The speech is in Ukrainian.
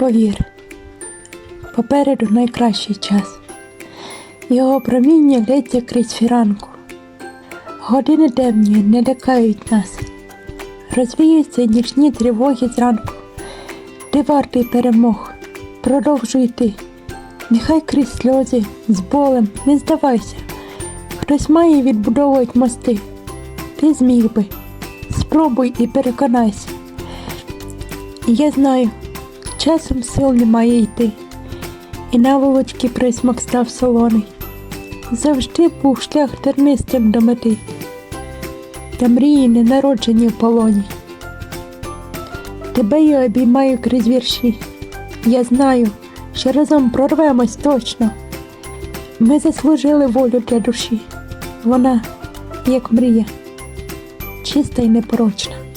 повір, попереду найкращий час. Його проміння лється крізь фіранку. Години темні не лякають нас. Розвіються нічні тривоги зранку. Ти вартий перемог, продовжуй ти. Нехай крізь сльози з болем не здавайся. Хтось має відбудовувати мости. Ти зміг би. Спробуй і переконайся. Я знаю, часом сил немає йти, і наволочки присмак став солоний. Завжди був шлях тернистим до мети, та мрії не народжені в полоні. Тебе я обіймаю крізь вірші. Я знаю, що разом прорвемось точно. Ми заслужили волю для душі. Вона, як мрія, чиста й непорочна.